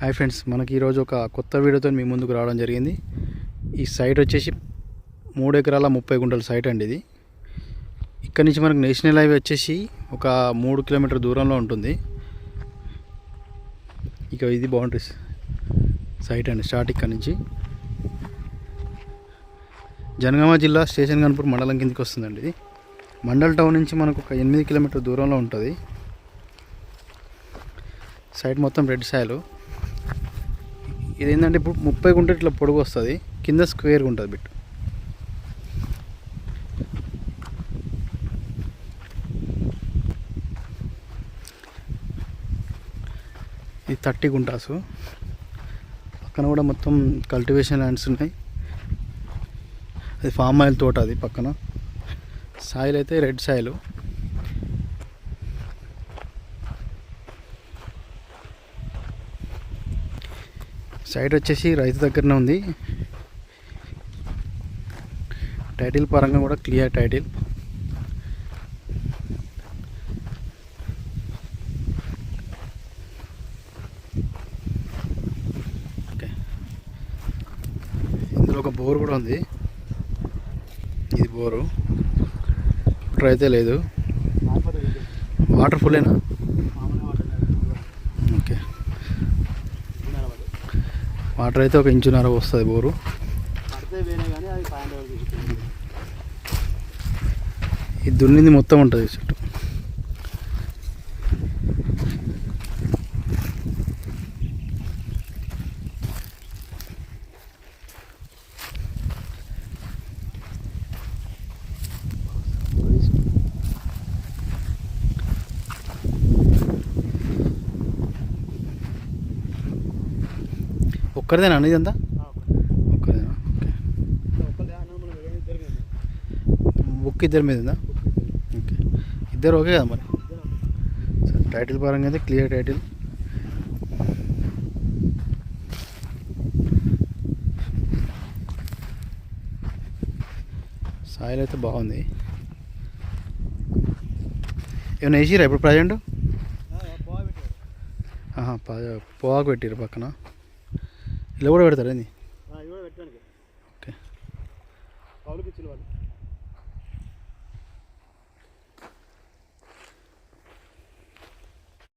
Hi friends మనకి ఈరోజు ఒక కొత్త వీడియోతో మీ ముందుకు రావడం జరిగింది. ఈ సైట్ వచ్చేసి మూడు ఎకరాల ముప్పై గుంటల సైట్ అండి ఇది. ఇక్కడ నుంచి మనకు నేషనల్ హైవే వచ్చేసి ఒక మూడు కిలోమీటర్ దూరంలో ఉంటుంది. ఇక ఇది బౌండరీస్ సైట్ అండి స్టార్ట్ ఇక్కడ నుంచి. జనగామ జిల్లా స్టేషన్ గన్పూర్ మండలం కిందకి వస్తుందండి ఇది. మండల్ టౌన్ నుంచి మనకు ఒక ఎనిమిది కిలోమీటర్ దూరంలో ఉంటుంది. సైట్ మొత్తం రెడ్ సాయలు. ఇది ఏంటంటే ఇప్పుడు ముప్పై గుంటే ఇట్లా పొడుగు వస్తుంది. కింద స్క్వేర్గా ఉంటుంది బిట్ ఇది థర్టీ గుంటాసు. పక్కన కూడా మొత్తం కల్టివేషన్ ల్యాండ్స్ ఉన్నాయి. అది ఫామ్ ఆయిల్ తోట అది పక్కన. సాయిల్ అయితే రెడ్ సాయిలు. సైట్ వచ్చేసి రైతు దగ్గరనే ఉంది. టైటిల్ పరంగా కూడా క్లియర్ టైటిల్. ఓకే. ఇందులో ఒక బోర్ కూడా ఉంది. ఇది బోరు. వాటర్ అయితే లేదు. వాటర్ ఫుల్లేనా వాటర్ అయితే ఒక ఇంచున్నర వస్తుంది బోరు. ఇది దున్నింది మొత్తం ఉంటుంది చుట్టూ. ఒక్కరిదేనా అన్న ఇదంతా ఒక్కరిదేనా ఓకే బుక్ ఇద్దరి మీద ఉందా? ఓకే. ఇద్దరు ఓకే కదా మరి? సరే టైటిల్ పరంగా అయితే క్లియర్ టైటిల్. సాయిల్ అయితే బాగుంది. ఏమైనా వేసిరా ఇప్పుడు ప్రజెంట్? పోవాకు పెట్టిరు పక్కన. ఇలా కూడా పెడతారు ఓకే. కౌలుకి ఇచ్చిన వాళ్ళు.